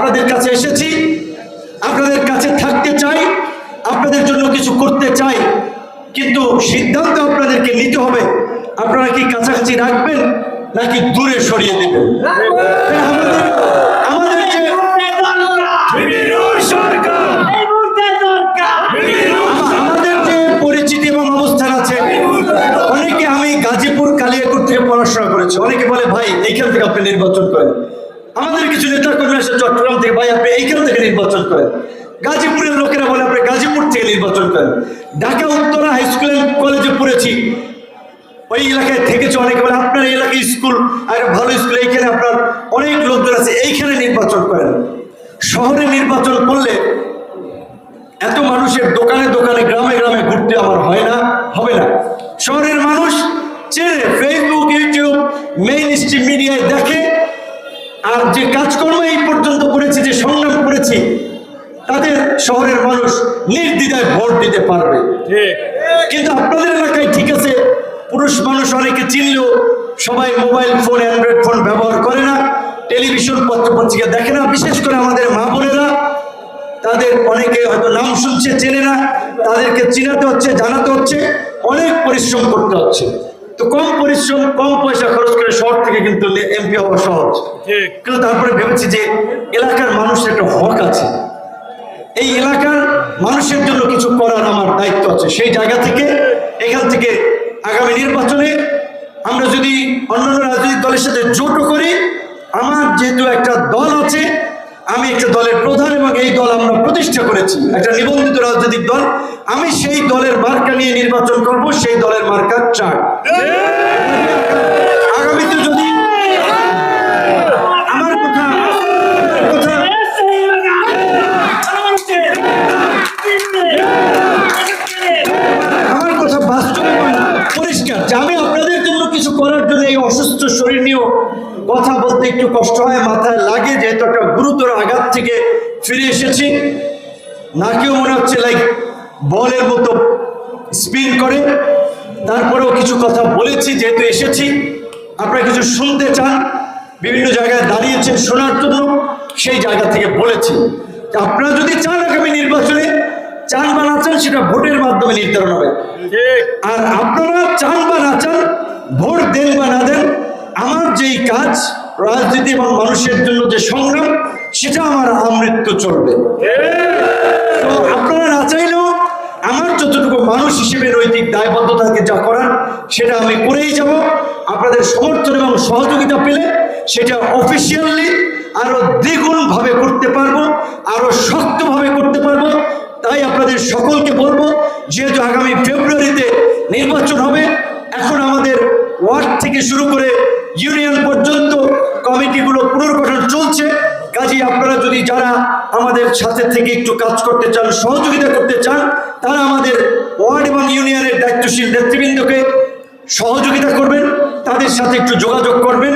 আপনাদের কাছে এসেছি আপনাদের কাছে থাকতে চাই আপনাদের জন্য কিছু করতে চাই কিন্তু সিদ্ধান্ত আপনাদেরকে নিতে হবে। আপনারা কি কাছাকাছি রাখবেন নাকি দূরে সরিয়ে দেবেন? আমাদের আমাদের যে পরিচিতি এবং অবস্থান আছে অনেকে আমি গাজীপুর কালিয়াকুর থেকে পড়াশোনা করেছি। অনেকে বলে ভাই এইখান থেকে আপনি নির্বাচন করেন। আমাদের কিছু নেতা কর্মী আসে চট্টগ্রাম থেকে, ভাই, আপনি এইখান থেকে নির্বাচন করেন। গাজীপুরের লোকেরা বলে আপনি গাজীপুর থেকে নির্বাচন করেন। ঢাকা উত্তরা হাই স্কুল কলেজে পড়েছি। ওই এলাকায় থেকেছে অনেকে, বলে আপনার এলাকায় স্কুল, আর ভালো স্কুল, এইখানে আপনার অনেক লোকজন আছে, এইখানে নির্বাচন করেন। শহরে নির্বাচন করলে এত মানুষের দোকানে দোকানে, গ্রামে গ্রামে ঘুরতে আমার হয় না, হবে না। শহরের মানুষ চেনে ফেসবুক ইউটিউব মেইন স্ট্রিম মিডিয়ায় দেখে আর যে কাজকর্ম এই পর্যন্ত করেছি যে সংগ্রাম করেছি তাদের শহরের মানুষ নির্দ্বিধায় ভোট দিতে পারবে। কিন্তু আপনাদের এলাকায় ঠিক আছে পুরুষ মানুষ অনেকে চিনলেও সবাই মোবাইল ফোন অ্যান্ড্রয়েড ফোন ব্যবহার করে না টেলিভিশন পত্র পত্রিকা দেখে না বিশেষ করে আমাদের মা বোনেরা। তাদের অনেকে হয়তো নাম শুনছে চেনে না তাদেরকে চিনাতে হচ্ছে জানাতে হচ্ছে অনেক পরিশ্রম করতে হচ্ছে। তো কম পরিশ্রম কম পয়সা খরচ করে শহর থেকে কিন্তু এমপি হওয়া সহজ। কিন্তু তারপরে ভেবেছি যে এলাকার মানুষের একটা হক আছে। এই এলাকার মানুষের জন্য কিছু করার আমার দায়িত্ব আছে। সেই জায়গা থেকে এখান থেকে আগামী নির্বাচনে আমরা যদি অন্যান্য রাজনৈতিক দলের সাথে জোটও করি আমার যেহেতু একটা দল আছে আমি একটা দলের প্রধান এবং এই দল আমরা প্রতিষ্ঠা করেছি। একটা নিবন্ধিত রাজনৈতিক দল আমি সেই দলের মার্কা নিয়ে নির্বাচন করব, সেই দলের মার্কা চার। আগামীতে যদি আমার কথা আমার কথা বাস্তব পরিষ্কার। যে আমি আপনাদের জন্য কিছু করার জন্য এই অসুস্থ শরীর নিয়েও কথা বলতে একটু কষ্ট হয়, মাথায় লাগে, যেহেতু একটা গুরুতর আঘাত থেকে ফিরে এসেছি। নাকেও মনে হচ্ছে লাইক বলের মতো স্পিন করে। তারপরেও কিছু কথা বলেছি যেহেতু এসেছি। আপনারা কিছু শুনতে চান বিভিন্ন জায়গায় দাঁড়িয়েছেন শোনার জন্য সেই জায়গা থেকে বলেছি। আপনারা যদি চান আগামী নির্বাচনে চান বা না চান সেটা ভোটের মাধ্যমে নির্ধারণ হবে। আর আপনারা চান বা না চান ভোট দেন বা না দেন আমার যেই কাজ রাজনীতি এবং মানুষের জন্য যে সংগ্রাম সেটা আমার আমৃত্যু চলবে তো আপনারা না চাইলেও আমার যতটুকু মানুষ হিসেবে নৈতিক দায়বদ্ধতাকে যা করার, সেটা আমি করেই যাব। আপনাদের সমর্থন এবং সহযোগিতা পেলে সেটা অফিসিয়ালি আরও দ্বিগুণ ভাবে করতে পারব, আরও শক্তভাবে করতে পারব। তাই আপনাদের সকলকে বলব, যেহেতু আগামী ফেব্রুয়ারিতে নির্বাচন হবে, এখন আমাদের ওয়ার্ড থেকে শুরু করে ইউনিয়ন পর্যন্ত কমিটিগুলো পুনর্গঠন চলছে। আপনারা যদি যারা আমাদের সাথে থেকে একটু কাজ করতে চান, সহযোগিতা করতে চান, তারা আমাদের ওয়ার্ড এবং ইউনিয়নের দায়িত্বশীল নেতৃবৃন্দকে সহযোগিতা করবেন, তাদের সাথে একটু যোগাযোগ করবেন।